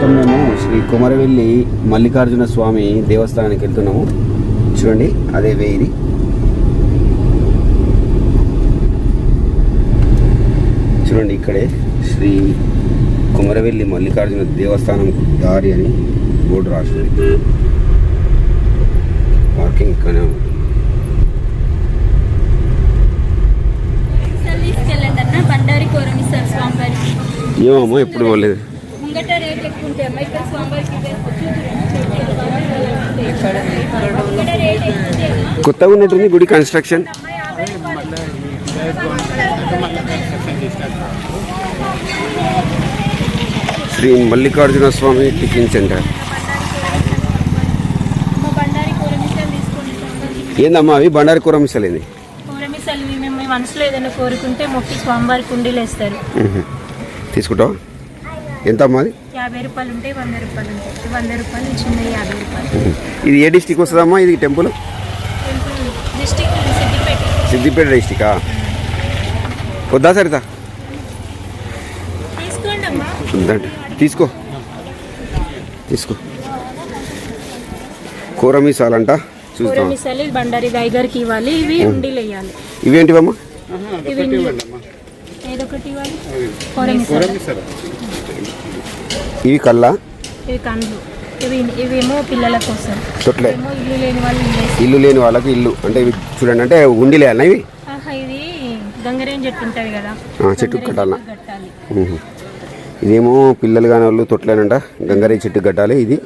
ప్రస్తుతం మేము శ్రీ కుమరవెల్లి మల్లికార్జున స్వామి దేవస్థానానికి వెళ్తున్నాము. చూడండి అదే వే ఇది చూడండి ఇక్కడే శ్రీ కుమరవెల్లి మల్లికార్జున దేవస్థానం దారి అని బోర్డు రాస్తుంది పార్కింగ్ ఇక్కడనే ఉంది. ఏమమ్మా ఎప్పుడు పోలేదు. కొత్తగా ఉన్నట్టుంది గుడి construction. Sri Mallikarjuna Swamy tiffin centre. ఏందమ్మా అవి? బండారి కూర మిసలేంది మనసులో ఏదైనా కోరుకుంటే మొక్కి స్వామివారికి కుండీలు వేస్తారు తీసుకుంటావా? ఎంత అమ్మా అది? యాభై రూపాయలు ఉంటాయి వంద రూపాయలు ఉంటాయి వంద రూపాయలు చిన్నవి యాభై రూపాయలు. ఇది ఏ డిస్టిక్ వస్తుందమ్మా ఇది టెంపుల్? డిస్టిక్ సిద్దిపేట. సిద్దిపేట డిస్టికా వద్దా సరితా? తీసుకో. తీసుకో. కూర మీసాలంట. చూస్తాం మిసల్ బండారి దైగర్కి ఇవ్వాలి. ఇవి ఉండీలు వేయాలి ఇవేంటివమ్మా? ఇవి ఏదొకటి ఇవ్వాలి? కూర మిసల్? ఇవి కల్లా ఇవి కండ్లు. ఇవి ఇవేమో పిల్లల కోసం. తొట్లే. ఏమో ఇల్లు లేని వాళ్ళు ఇల్లు వేస్తారు. ఇల్లు లేని వాళ్ళకి ఇల్లు. అంటే ఇవి చూడండి అంటే ఉండిలే అన్న ఇవి? ఆహా ఇది గంగరేం చెట్టు ఉంటుంది కదా. కట్టాలా? చెట్టు. ఇదేమో పిల్లలు కాని వాళ్ళు తొట్లేనంట. గంగారే చెట్టుకు కట్టాలి ఇది.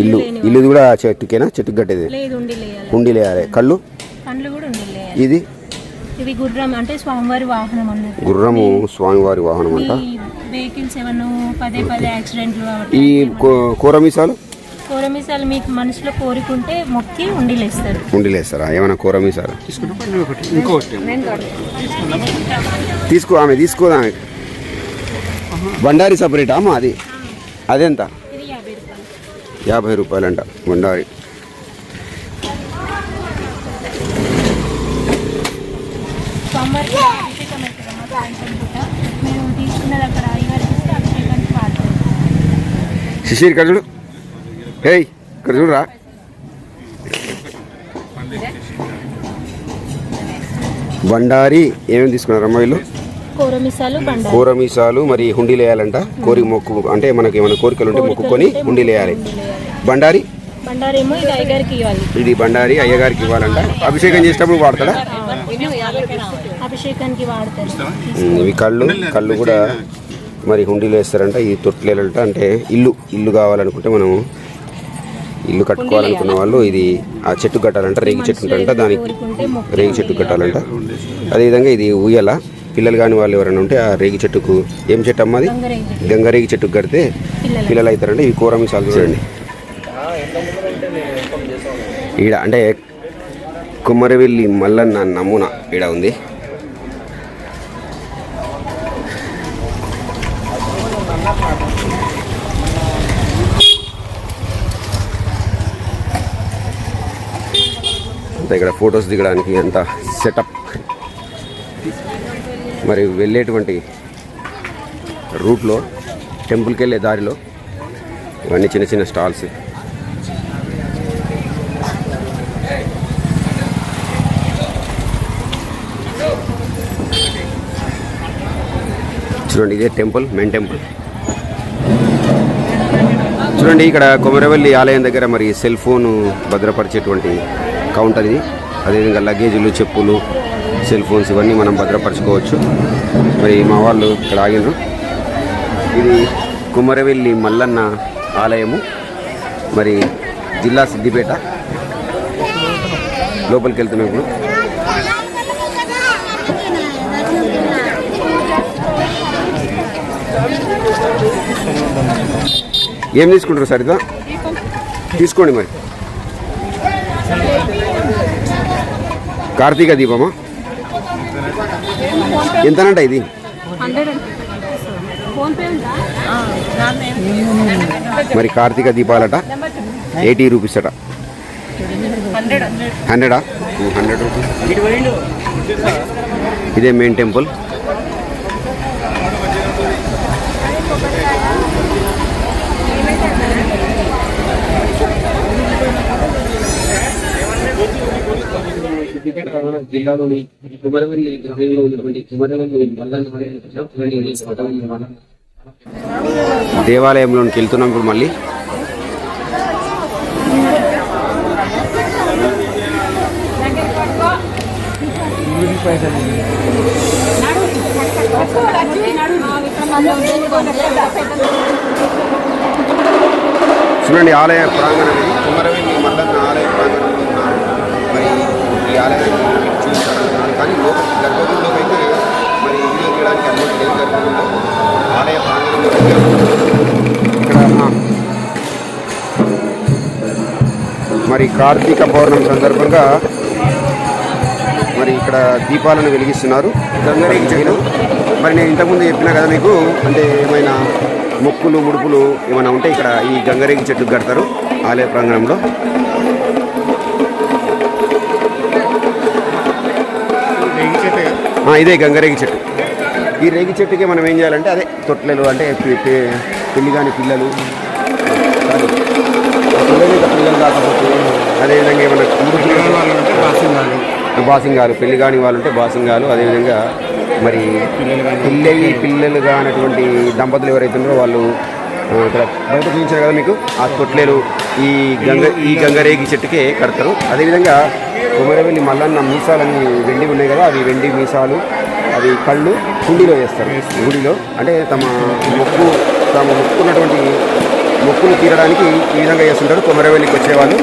ఇల్లు ఇల్లు. కూడా చెట్టుకేనా? చెట్టుకు కట్టేది? లేదు ఉండి లేయాలి ఉండి లేయాలి కళ్ళు కూడా లేయాలి ఇది? గుర్రం అంటే స్వామివారి వాహనం గుర్రము స్వామివారి వాహనం అంట వెహికల్స్ ఏమన్నా పదే పదే యాక్సిడెంట్లు ఈ కూ- కూర మీసాలు? కూరమిసాలు మీకు మనసులో కోరుకుంటే మొక్కి ఉండిలేస్తారు. ఉండిలేస్తారా? ఏమైనా కూర మీసాలు? తీసుకో ఆమె తీసుకోదా ఆమె బండారి సపరేటా అమ్మా అది? అదెంత? యాభై రూపాయలు. యాభై రూపాయలంట బండారి. మీరు తీసుకున్నది అక్కడ అయ్యగారికి ఇస్తే అభిషేకానికి వాడతారు శిశిర్ ఇక్కడ చూడు. హేయ్ ఇక్కడ చూడరా. బండారి ఏమేమి కూరమిసాలు బండారు. కూర మీసాలు మరి హుండీలు వేయాలంట. కోరి మొక్కు అంటే మనకి ఏమైనా కోరికలు ఉంటే మొక్కుకొని హుండీలు వేయాలి. బండారి? ఇది బండారి అయ్యగారికి ఇవ్వాలంట. అభిషేకం చేసేటప్పుడు వాడతాడా? అభిషేకానికి వాడతారు. ఇవి కళ్ళు కళ్ళు కూడా మరి హుండీలు వేస్తారంట ఈ తొట్లేలంట. అంటే ఇల్లు ఇల్లు కావాలనుకుంటే మనం ఇల్లు కట్టుకోవాలనుకున్న వాళ్ళు ఇది ఆ చెట్టు కట్టాలంట రేగి చెట్టు ఉంటుందంట. దానికి రేగి చెట్టు కట్టాలంట. అదేవిధంగా ఇది ఉయ్యాల పిల్లలు కాని వాళ్ళు ఎవరైనా ఉంటే ఆ రేగి చెట్టుకు ఏం చెట్టు అమ్మా అది? గంగరేగి గంగరేగి చెట్టుకు కడితే పిల్లలు పిల్లలు అవుతారంటే ఇవి కూర మీసాలు చూడండి. ఈడ అంటే కుమ్మరవెల్లి మల్లన్న నమూనా ఈడ ఉంది. అంతా ఇక్కడ ఫొటోస్ దిగడానికి ఎంత సెటప్. మరి వెళ్ళేటువంటి రూట్లో టెంపుల్కి వెళ్ళే దారిలో ఇవన్నీ చిన్న చిన్న స్టాల్స్. చూడండి ఇదే టెంపుల్ మెయిన్ టెంపుల్. చూడండి ఇక్కడ కొమరవెల్లి ఆలయం దగ్గర మరి సెల్ ఫోన్ భద్రపరిచేటువంటి కౌంటర్ ఇది. అదేవిధంగా లగేజీలు చెప్పులు సెల్ ఫోన్స్ ఇవన్నీ మనం భద్రపరచుకోవచ్చు. మరి మా వాళ్ళు ఇక్కడ ఆగినారు ఇది కుమరవెల్లి మల్లన్న ఆలయము. మరి జిల్లా సిద్దిపేట లోపలికి వెళ్తున్నాం ఇప్పుడు. ఏం తీసుకుంటారు సరితా తీసుకోండి మరి. కార్తీక దీపమా? ఎంతనంట ఇది? మరి కార్తీక దీపాలట ఎయిటీ రూపీస్ అట. హండ్రెడా? Hundred rupees. ఇదే మెయిన్ టెంపుల్. జిల్లాలోని కుమరవెల్లి గ్రామంలో ఉన్నటువంటి కుమరవెల్లి మల్లన్న ఆలయం దేవాలయంలోనికి వెళ్తున్నాం ఇప్పుడు మళ్ళీ. చూడండి ఆలయ ప్రాంగణం కుమరవెల్లి మల్లన్న ఆలయ ప్రాంగణంలో ఉన్నారు మరి ఈ ఆలయాన్ని మీరు చూస్తారనుకున్నాను కానీ లోపల గర్భగుడిలోకి అయితే మరి వీడియో తీయడానికి అనుమతి లేదు గర్భగుడిలో ఆలయ ప్రాంగణంలో మరి కార్తీక పౌర్ణమి సందర్భంగా మరి ఇక్కడ దీపాలను వెలిగిస్తున్నారు. గంగరేగి చెట్లు మరి నేను ఇంతకుముందు చెప్పినా కదా మీకు అంటే ఏమైనా మొక్కులు ముడుపులు ఏమైనా ఉంటే ఇక్కడ ఈ గంగరేగి చెట్టు కడతారు ఆలయ ప్రాంగణంలో. ఇదే గంగరేగి చెట్టు ఈ రేగి చెట్టుకి మనం ఏం చేయాలంటే అదే తొట్లలు అంటే పెళ్ళి కాని పిల్లలు. పిల్లలు కాకపోతే అదేవిధంగా ఏమైనా ముడుపులు బాసింగాలు పెళ్ళి కాని వాళ్ళు ఉంటే బాసింగాలు అదేవిధంగా మరి పిల్లలు పిల్లలు కానటువంటి దంపతులు ఎవరైతే ఉన్నారో వాళ్ళు ఇక్కడ బయట చూపించారు కదా మీకు? ఆ తొట్లేలు ఈ గంగ ఈ గంగరేగి చెట్టుకే కడతారు. అదేవిధంగా కుమరవెల్లి మల్లన్న మీసాలని వెండి ఉన్నాయి కదా అవి వెండి మీసాలు అవి కళ్ళు కుండీలో వేస్తారు. గుడిలో. అంటే తమ మొక్కు తాము మొక్కున్నటువంటి మొక్కులు తీరడానికి ఈ విధంగా చేస్తుంటారు. కొమరవెల్లికి వచ్చేవాళ్ళు.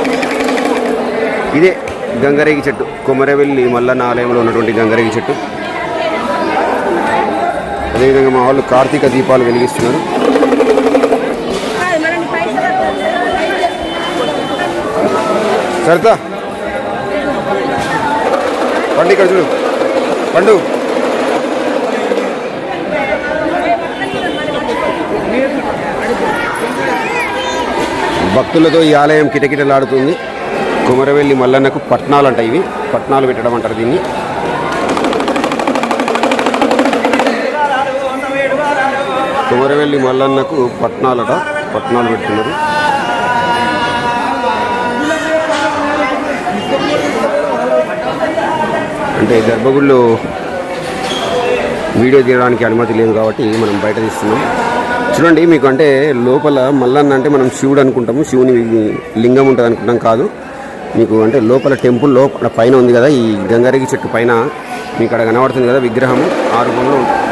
ఇదే గంగరేగి చెట్టు. కొమరవెల్లి మల్లన్న ఆలయంలో ఉన్నటువంటి గంగరేగి చెట్టు. అదేవిధంగా మా వాళ్ళు కార్తీక దీపాలు వెలిగిస్తున్నారు. సరితా. పండు ఇక్కడ చూడు. పండు. భక్తులతో ఈ ఆలయం కిటకిటలాడుతుంది. కుమరవెల్లి మల్లన్నకు పట్నాలు అంట ఇవి. పట్నాలు పెట్టడం అంటారు దీన్ని. కుమరవెల్లి మల్లన్నకు పట్నాలట. పట్నాలు పెడుతున్నారు. అంటే గర్భగుడిలో వీడియో తీయడానికి అనుమతి లేదు కాబట్టి మనం బయట తీస్తున్నాం. చూడండి మీకు అంటే లోపల మల్లన్న అంటే మనం శివుడు అనుకుంటాము. శివుని లింగం ఉంటుంది అనుకుంటాం కాదు. మీకు అంటే లోపల టెంపుల్ లోపల పైన ఉంది కదా ఈ గంగారెగి చెట్టు పైన మీకు అక్కడ కనబడుతుంది కదా విగ్రహం ఆ రూపంలో ఉంటుంది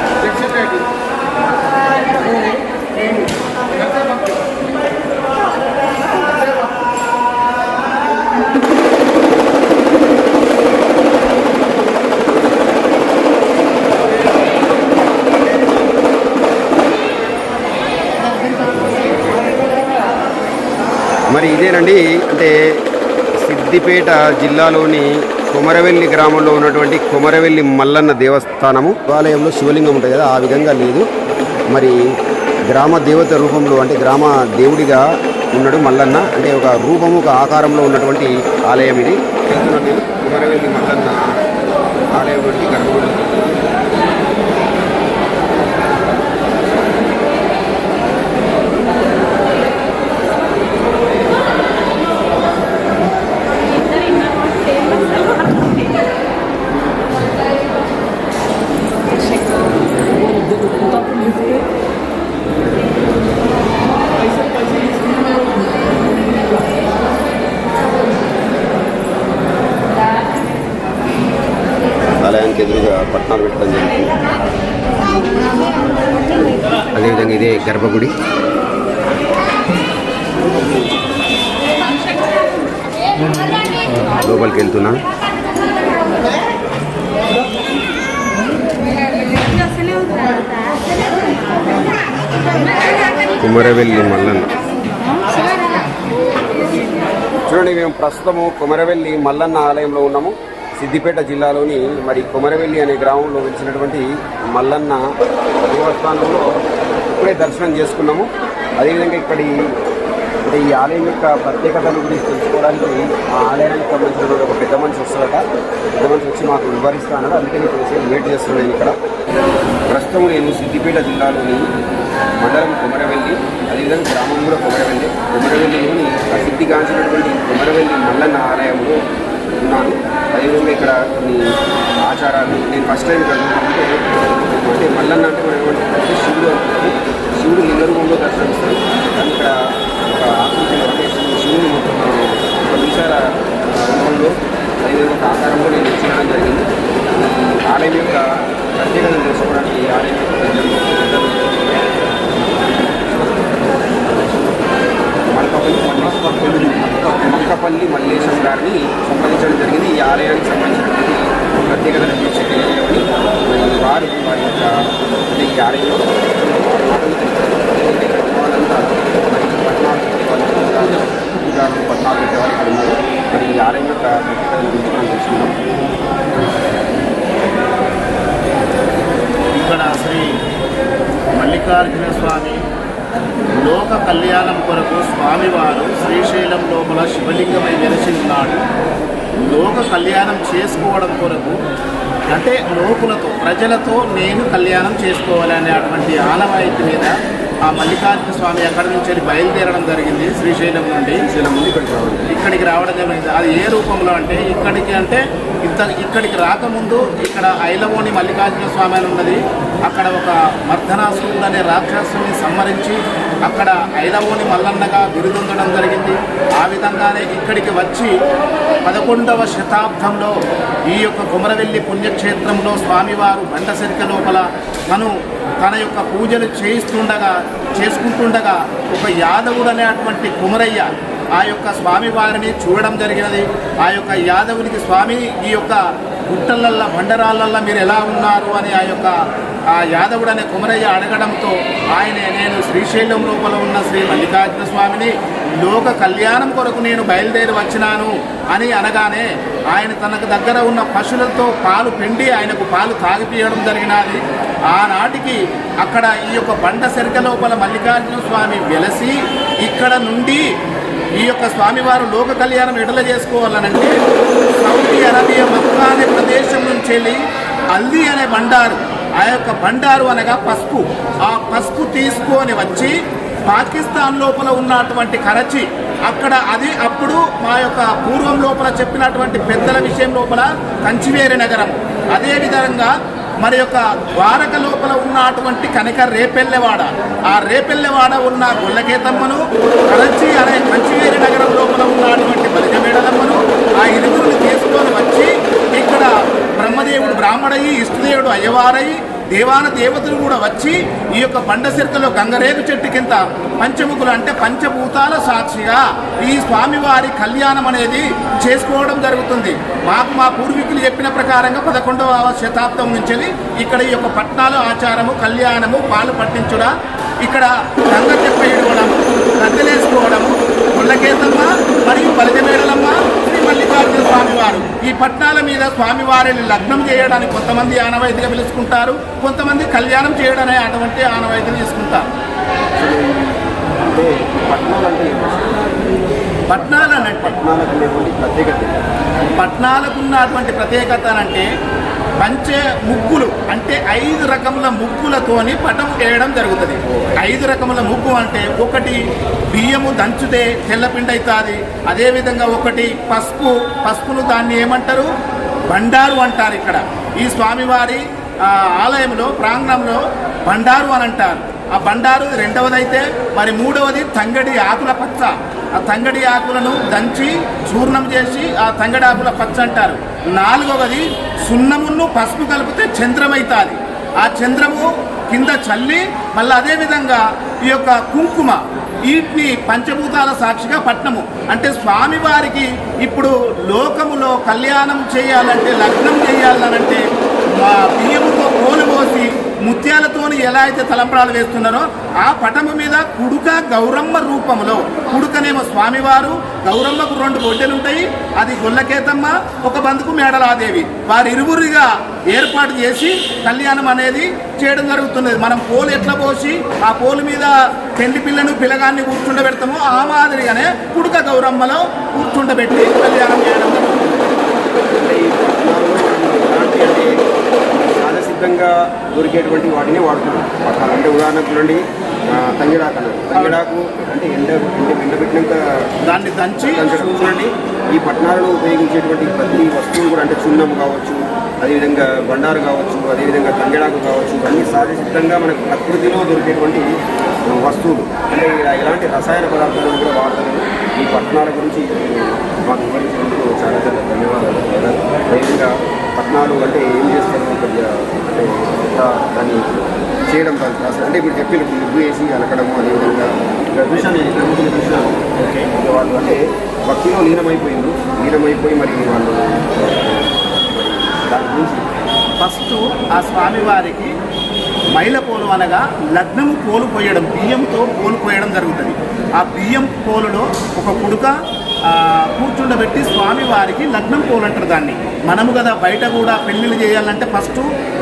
మరి ఇదేనండి అంటే సిద్దిపేట జిల్లాలోని కొమరవెల్లి గ్రామంలో ఉన్నటువంటి కొమరవెల్లి మల్లన్న దేవస్థానము. శివాలయంలో శివలింగం ఉంటుంది కదా ఆ విధంగా లేదు. మరి గ్రామ దేవత రూపంలో అంటే గ్రామ దేవుడిగా ఉన్నాడు మల్లన్న. అంటే ఒక రూపము ఒక ఆకారంలో ఉన్నటువంటి ఆలయం ఇది. వెళ్తున్నాను కొమరవెల్లి మల్లన్న ఆలయం నుండి గర్భగుడి ఆలయానికి ఎదురుగా పట్నాలు పెట్టడం జరుగుతుంది అదేవిధంగా ఇదే గర్భగుడి లోపలికి వెళ్తున్నాను కుమరవెల్లి మల్లన్న. చూడండి మేము ప్రస్తుతము కుమరవెల్లి మల్లన్న ఆలయంలో ఉన్నాము. సిద్దిపేట జిల్లాలోని మరి కుమరవెల్లి అనే గ్రామంలో వెలిసినటువంటి మల్లన్న దేవస్థానంలో ఇప్పుడే దర్శనం చేసుకున్నాము. అదేవిధంగా ఇక్కడి అంటే ఈ ఆలయం యొక్క ప్రత్యేకతను గురించి తెలుసుకోవడానికి ఆ ఆలయానికి సంబంధించిన ఒక పెద్ద మనిషి వస్తారట పెద్ద మనిషి వచ్చి మాకు వివరిస్తా అందుకని కొంచెం వెయిట్ చేస్తున్నాను ఇక్కడ. ప్రస్తుతం నేను సిద్దిపేట జిల్లాలోని మండలం కొమరవెల్లి అదేవిధంగా గ్రామం కూడా కొమరవెల్లి కొమరవెల్లిలోని ప్రసిద్ధిగాంచినటువంటి కొమరవెల్లి మల్లన్న ఆలయంలో ఉన్నాను. అదేవిధంగా ఇక్కడ కొన్ని ఆచారాలు నేను ఫస్ట్ టైం ఇక్కడ అంటే మల్లన్న అంటే మనం ఏమంటామంటే శివుడు అనుకుంటాము శివుడు లింగ రూపంలో దర్శనమిస్తాడు కానీ ఇక్కడ ఒక ఆకృతిలో అంటే శివుని మొత్తం ఒక విశాల రూపంలో అదేవిధంగా ఒక ఆకారంలో నేను చూడడం జరిగింది ఈ ఆలయం యొక్క ప్రత్యేకతను తెలుసుకోవడానికి ఈ ఆలయం యొక్క పెద్దలు- పెద్దలు మల్కపల్లి మల్లేశ్వరం మల్కపల్లి మల్లేశం గారిని సంప్రదించడం జరిగింది ఈ ఆలయానికి సంబంధించినటువంటి ప్రత్యేకతను గురించి తెలియజేయమని మరి వారు వారి యొక్క అంటే ఈ ఆలయంలో వారి మాటలు తెలిపారు ఎందుకంటే ఇక్కడ ఉన్న వాళ్ళంతా మరి పద్నాలుగు పెట్టే వాళ్ళు ఉన్నారు. పూజారులు పద్నాలుగు పెట్టే వాళ్ళు ఇక్కడ ఉన్నారు మరి ఈ ఆలయం యొక్క ప్రత్యేకతను గురించి మనం తెలుసుకుందాం ఇక్కడ శ్రీ మల్లికార్జున స్వామి లోక కళ్యాణం కొరకు స్వామివారు శ్రీశైలం లోపల శివలింగమై వెలిసి ఉన్నాడు. లోక కళ్యాణం చేసుకోవడం కొరకు అంటే లోకులతో ప్రజలతో నేను కళ్యాణం చేసుకోవాలనేటువంటి ఆనవాయితీ మీద ఆ మల్లికార్జున స్వామి అక్కడి నుంచి వెళ్ళి బయలుదేరడం జరిగింది శ్రీశైలం నుండి. ఇక్కడికి రావడం జరిగింది. అది ఏ రూపంలో అంటే ఇక్కడికి అంటే ఇంత ఇక్కడికి రాకముందు ఇక్కడ ఐలవోని మల్లికార్జున స్వామి అని ఉన్నది. అక్కడ ఒక మర్ధనాసురుడు అనే రాక్షసుని సంహరించి అక్కడ ఐదవోని మల్లన్నగా బిరుదొందడం జరిగింది. ఆ విధంగానే ఇక్కడికి వచ్చి పదకొండవ శతాబ్దంలో ఈ యొక్క కుమరవెల్లి పుణ్యక్షేత్రంలో స్వామివారు బండసరిక లోపల తను తన యొక్క పూజలు చేయిస్తుండగా చేసుకుంటుండగా ఒక యాదవుడు అనేటువంటి కుమరయ్య ఆ యొక్క స్వామి వారిని చూడడం జరిగినది. ఆ యొక్క యాదవునికి స్వామి ఈ యొక్క గుట్టలల్లో బండరాళ్ళల్లో మీరు ఎలా ఉన్నారు అని ఆ యొక్క ఆ యాదవుడు అనే కుమరయ్య అడగడంతో ఆయన నేను శ్రీశైలం లోపల ఉన్న శ్రీ మల్లికార్జున స్వామిని లోక కళ్యాణం కొరకు నేను బయలుదేరి వచ్చినాను అని అనగానే ఆయన తనకు దగ్గర ఉన్న పశువులతో పాలు పిండి ఆయనకు పాలు తాగిపియడం జరిగినది. ఆనాటికి అక్కడ ఈ యొక్క బండ సెరక లోపల మల్లికార్జున స్వామి వెలసి ఇక్కడ నుండి ఈ యొక్క స్వామివారు లోక కళ్యాణం ఎడల చేసుకోవాలనంటే సౌదీ అరేబియా మక్కా అనే ప్రదేశం నుంచి వెళ్ళి అల్లి అనే బండారు ఆ యొక్క బండారు అనగా పసుపు. ఆ పసుపు తీసుకొని వచ్చి పాకిస్తాన్ లోపల ఉన్నటువంటి కరచి అక్కడ అది అప్పుడు మా యొక్క పూర్వం లోపల చెప్పినటువంటి పెద్దల విషయం లోపల కంచివేరి నగరం. అదేవిధంగా మరి యొక్క ద్వారక లోపల ఉన్న అటువంటి కనక రేపెల్లెవాడ. ఆ రేపెల్లెవాడ ఉన్న గొల్లకేతమ్మను కరంచి అనే కంచివేరి నగరం లోపల ఉన్నటువంటి బలిజమేడలమ్మను ఆ ఇరువురిని తీసుకొని వచ్చి ఇక్కడ బ్రహ్మదేవుడు బ్రాహ్మడయ్యి ఇష్టదేవుడు అయ్యవారయ్యి దేవాన దేవతలు కూడా వచ్చి ఈ యొక్క బండ సిరకలో గంగరేగు చెట్టు కింద పంచముఖులు అంటే పంచభూతాల సాక్షిగా ఈ స్వామివారి కళ్యాణం అనేది చేసుకోవడం జరుగుతుంది. మాకు మా పూర్వీకులు చెప్పిన ప్రకారంగా పదకొండవ శతాబ్దం నుంచి ఇక్కడ ఈ యొక్క పట్నాలు ఆచారము కళ్యాణము పాలు పట్టించుట ఇక్కడ గంగ చెప్ప ఇడవడము గద్దెలేసుకోవడము ముళ్ళకేతమ్మ మరియు బలిజమేడలమ్మ శ్రీ మల్లికార్జున స్వామివారు. ఈ పట్నాల మీద స్వామివారిని లగ్నం చేయడానికి కొంతమంది ఆనవాయితీగా పిలుచుకుంటారు కొంతమంది కళ్యాణం చేయడం అనే అటువంటి ఆనవాయితీని తీసుకుంటారు అంటే అంటే? పట్నాలు ఏంటి? పట్నాలకు ఉన్నటువంటి ప్రత్యేకత అంటే పంచే ముగ్గులు అంటే ఐదు రకముల ముగ్గులతోని పటం వేయడం జరుగుతుంది. ఐదు రకముల ముగ్గు అంటే ఒకటి బియ్యము దంచుతే తెల్లపిండి అవుతుంది అదేవిధంగా ఒకటి పసుపు. పసుపును దాన్ని ఏమంటారు? బండారు అంటారు ఇక్కడ. ఈ స్వామివారి ఆలయంలో ప్రాంగణంలో బండారు అని అంటారు. ఆ బండారు రెండవదైతే మరి మూడవది తంగడి ఆకుల పచ్చ. ఆ తంగడి ఆకులను దంచి చూర్ణం చేసి ఆ తంగడి ఆకుల పచ్చ అంటారు. నాలుగవది సున్నమును పసుపు కలిపితే చంద్రమైతాది. ఆ చంద్రము కింద చల్లి మళ్ళీ అదేవిధంగా ఈ యొక్క కుంకుమ వీటిని పంచభూతాల సాక్షిగా పట్నము. అంటే స్వామివారికి ఇప్పుడు లోకములో కళ్యాణం చేయాలంటే లగ్నం చేయాలనంటే ఆ బియ్యముతో పోలుపోసి ముత్యాలతోని ఎలా అయితే తలంపరాలు వేస్తున్నారో ఆ పటము మీద కుడుక గౌరమ్మ రూపంలో కుడుకనేమో స్వామివారు గౌరమ్మకు రెండు గొడ్డెలు ఉంటాయి అది గొల్లకేతమ్మ ఒక బంధుకు మేడలాదేవి. వారి ఇరువురిగా ఏర్పాటు చేసి కళ్యాణం అనేది చేయడం జరుగుతున్నది. మనం పోలు ఎట్లా పోసి ఆ పోలు మీద పెళ్ళి పిల్లను పిల్లగాన్ని కూర్చుండబెడతామో ఆ మాదిరిగానే కుడుక గౌరమ్మలో కూర్చుండబెట్టి కళ్యాణం చేయడం జరుగుతుంది. సహజసిద్ధంగా దొరికేటువంటి వాటిని వాడుతున్నాం. అంటే ఉదాహరణకు చూడండి ఆ, ఆ, తంగిడాకు అంటే ఎండ ఎండ ఎండబెట్టినాక దాన్ని దంచి దంచడం. చూడండి. ఈ పట్టణాలలో ఉపయోగించేటువంటి ప్రతి వస్తువు కూడా అంటే చున్నం కావచ్చు అదేవిధంగా బండారు కావచ్చు అదేవిధంగా తంగేడాకు కావచ్చు ఇవన్నీ సహజసిద్ధంగా మనకు ప్రకృతిలో దొరికేటువంటి వస్తువులు. అంటే ఇలా ఎలాంటి రసాయన పదార్థాలను కూడా వాడతారు. ఈ పట్టణాల గురించి మాకు వివరించినందుకు చాలా చాలా ధన్యవాదాలు. అదేవిధంగా పట్టణాలు అంటే ఏం చేస్తారు? కొద్దిగా అంటే దాన్ని చేయడం దాని ప్రాసెస్ అంటే ఇప్పుడు చెప్పిన ముగ్గు వేసి అలకడము అదేవిధంగా నుంచి చూశాను ఓకే. వాళ్ళు అంటే భక్తిలో లీనమైపోయింది లీనమైపోయి మరి వాళ్ళు దాని గురించి ఫస్ట్ ఆ స్వామివారికి మైల పోలు అనగా లగ్నము పోలు పోయడం బియ్యంతో పోలు పోయడం జరుగుతుంది. ఆ బియ్యం పోలులో ఒక కుడుక కూర్చుండబెట్టి స్వామివారికి లగ్నం పోలు అంటారు దాన్ని. మనము కదా బయట కూడా పెళ్ళిళ్ళు చేయాలంటే ఫస్ట్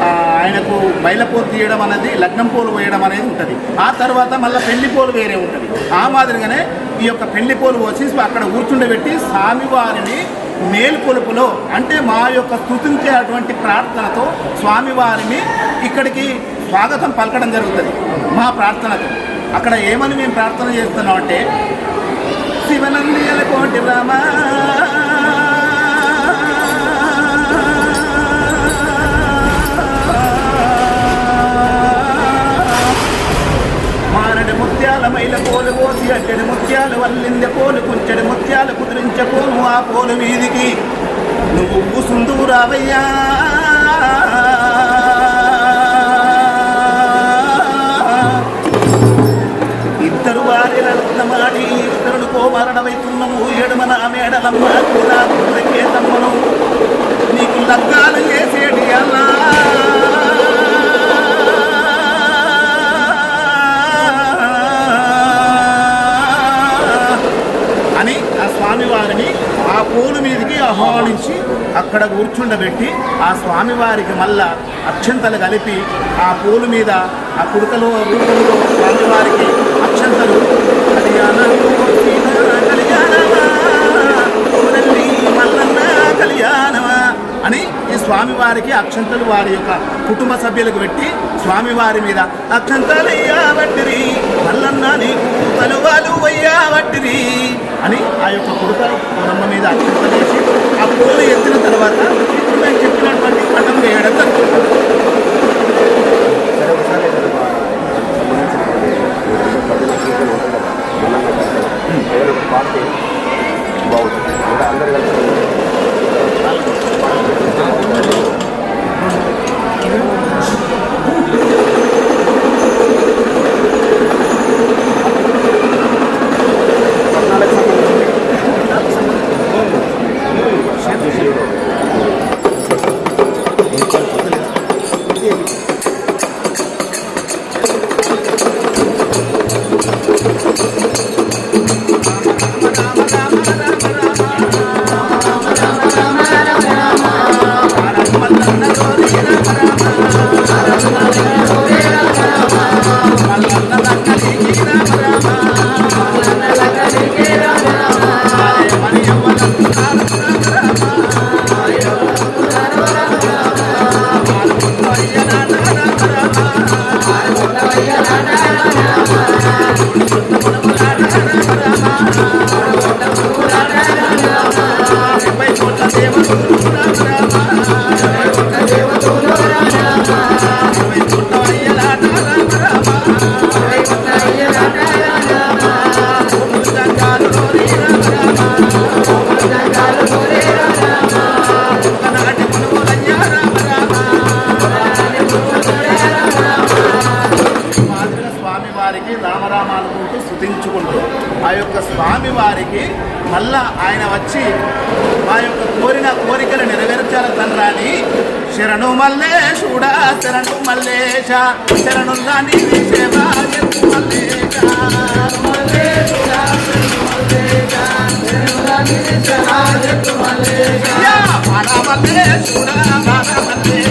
ఆయనకు మైల తీయడం అనేది లగ్నం పోలు వేయడం అనేది ఉంటుంది. ఆ తర్వాత మళ్ళీ పెళ్ళి పోలు వేరే ఉంటుంది. ఆ మాదిరిగానే ఈ యొక్క పెళ్ళి పోలు వచ్చి అక్కడ కూర్చుండబెట్టి స్వామివారిని మేల్కొలుపులో అంటే మా యొక్క స్థుతించేటువంటి ప్రార్థనతో స్వామివారిని ఇక్కడికి స్వాగతం పలకడం జరుగుతుంది. మా ప్రార్థనతో. అక్కడ ఏమని మేము ప్రార్థన చేస్తున్నాం అంటే శివనందియల కోటి రామ. మారడి ముత్యాల మైల పోలు పోసి అట్టడి ముత్యాలు వల్లిందె పోలు కుంచెడి ముత్యాలు కుదిరించకోను ఆ పోలు వీధికి నువ్వు కూసుందు రావయ్యా. ఇద్దరును కోమరణమైతున్నము ఎడమన మేడలమ్మ కూడా కుర్రకే తమ్మను నీకు లగ్గాలు చేసేటి అల్లా. అని ఆ స్వామివారిని ఆ పూలు మీదకి ఆహ్వానించి అక్కడ కూర్చుండబెట్టి ఆ స్వామివారికి మళ్ళా అక్షంతలు కలిపి ఆ పూలు మీద ఆ కుడుకలో రూపంలో స్వామివారికి అక్షంతలు. కళ్యాణము స్వామివారికి అక్షంతలు వారి యొక్క కుటుంబ సభ్యులకు పెట్టి స్వామివారి మీద అక్షంతలయ్యా వట్టిరి మల్లన్న నీకు తలువాలు అయ్యా వట్టిరి అని ఆ యొక్క కుడుక కొడమ్మ మీద అక్షంతలు వేసి ఆ పూలు ఎత్తిన తర్వాత ఇప్పుడు మేము చెప్పినటువంటి పటం వేయడం జరుగుతుంది. పార్టీ బాగుంటుంది అంటే కలిసి Thank you. Thank you. శరణు మల్లేశ శరణు నాని సేవా మల్లేశ మల్లేశ, మల్లేశ. మల్లేశ,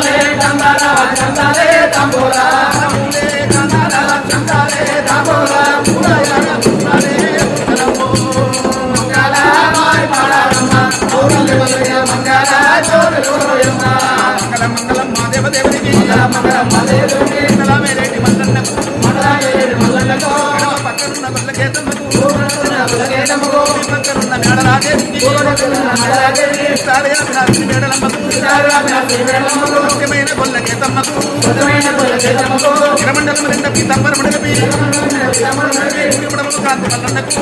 I'm పక్కనున్న ముఖ్యమైన గొల్లకేతమ్మకు ఇరమండలం రెండు కాంతి మల్లన్నకు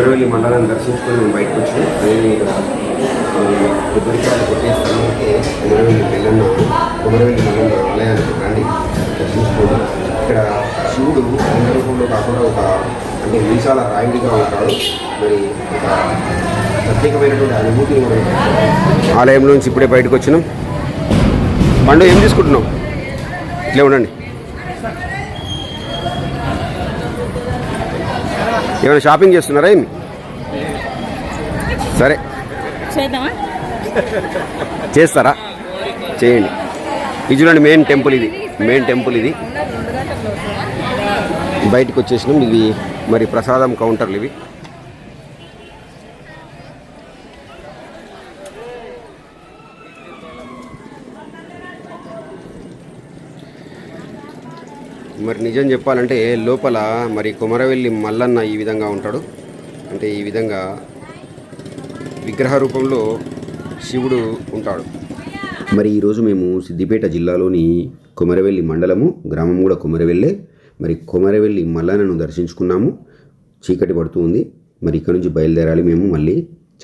కుమరవెల్లి మండలాన్ని దర్శించుకొని మేము బయటకు వచ్చినాం అదే కొబ్బరికాయలు కొట్టేస్తాను స్థలంకి పెళ్ళను వెళ్ళన్న కుమరవెల్లి మండలం ఆలయానికి రండి దర్శించుకోండి. ఇక్కడ శివుడు లింగ రూపంలో కాకుండా ఒక అంటే వీసాల రాయుడిగా ఉంటాడు. మరి ఒక ప్రత్యేకమైనటువంటి అనుభూతిని మనం ఆలయం నుంచి ఇప్పుడే బయటకు వచ్చినాం. పండు ఏం తీసుకుంటున్నాం ఇట్లే ఉండండి. ఏమైనా షాపింగ్ చేస్తున్నారా ఏమి? సరే. చేస్తారా? చేయండి. ఇది చూడండి మెయిన్ టెంపుల్ ఇది. మెయిన్ టెంపుల్ ఇది. బయటకు వచ్చేసినాం. ఇది మరి ప్రసాదం కౌంటర్లు ఇవి. మరి నిజం చెప్పాలంటే లోపల మరి కుమరవెల్లి మల్లన్న ఈ విధంగా ఉంటాడు. అంటే ఈ విధంగా విగ్రహ రూపంలో శివుడు ఉంటాడు. మరి ఈరోజు మేము సిద్దిపేట జిల్లాలోని కొమరవెల్లి మండలము గ్రామం కూడా కుమరవెల్లే. మరి కొమరవెల్లి మల్లన్నను దర్శించుకున్నాము. చీకటి పడుతూ ఉంది. మరి ఇక్కడ నుంచి బయలుదేరాలి మేము మళ్ళీ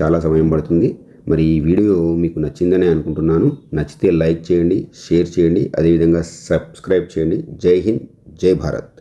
చాలా సమయం పడుతుంది. మరి ఈ వీడియో మీకు నచ్చిందనే అనుకుంటున్నాను. నచ్చితే లైక్ చేయండి షేర్ చేయండి అదేవిధంగా సబ్స్క్రైబ్ చేయండి. జై హింద్. జై భారత్